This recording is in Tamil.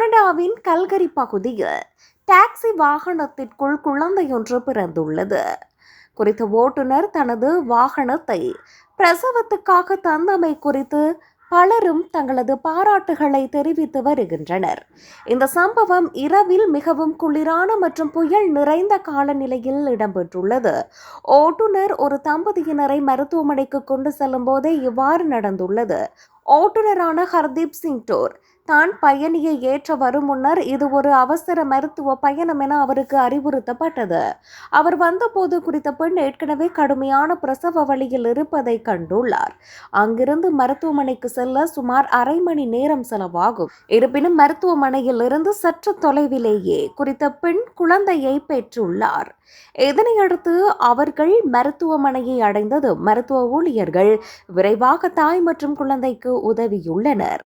கனடாவின் கல்கரி பகுதியில் டாக்ஸி வாகனத்திற்குள் குழந்தையொன்று பிறந்துள்ளது. குறித்த ஓட்டுநர் தனது வாகனத்தை பிரசவத்துக்காக தந்தமை குறித்து பலரும் தங்களது பாராட்டுகளை தெரிவித்து வருகின்றனர். இந்த சம்பவம் இரவில் மிகவும் குளிரான மற்றும் புயல் நிறைந்த காலநிலையில் இடம்பெற்றுள்ளது. ஓட்டுநர் ஒரு தம்பதியினரை மருத்துவமனைக்கு கொண்டு செல்லும் போதே இவ்வாறு நடந்துள்ளது. ஓட்டுநரான ஹர்தீப் சிங் டோர். தான் பயணியை ஏற்ற வரும் முன்னர் இது ஒரு அவசர மருத்துவ பயணம் என அவருக்கு அறிவுறுத்தப்பட்டது. அவர் வந்தபோது குறித்த பெண் ஏற்கனவே கடுமையான பிரசவ வழியில் இருப்பதை கண்டுள்ளார். அங்கிருந்து மருத்துவமனைக்கு செல்ல சுமார் அரை மணி நேரம் செலவாகும். இருப்பினும் மருத்துவமனையில் இருந்து சற்று தொலைவிலேயே குறித்த பெண் குழந்தையை பெற்றுள்ளார். இதனையடுத்து அவர்கள் மருத்துவமனையை அடைந்தது மருத்துவ ஊழியர்கள் விரைவாக தாய் மற்றும் குழந்தைக்கு உதவியுள்ளனர்.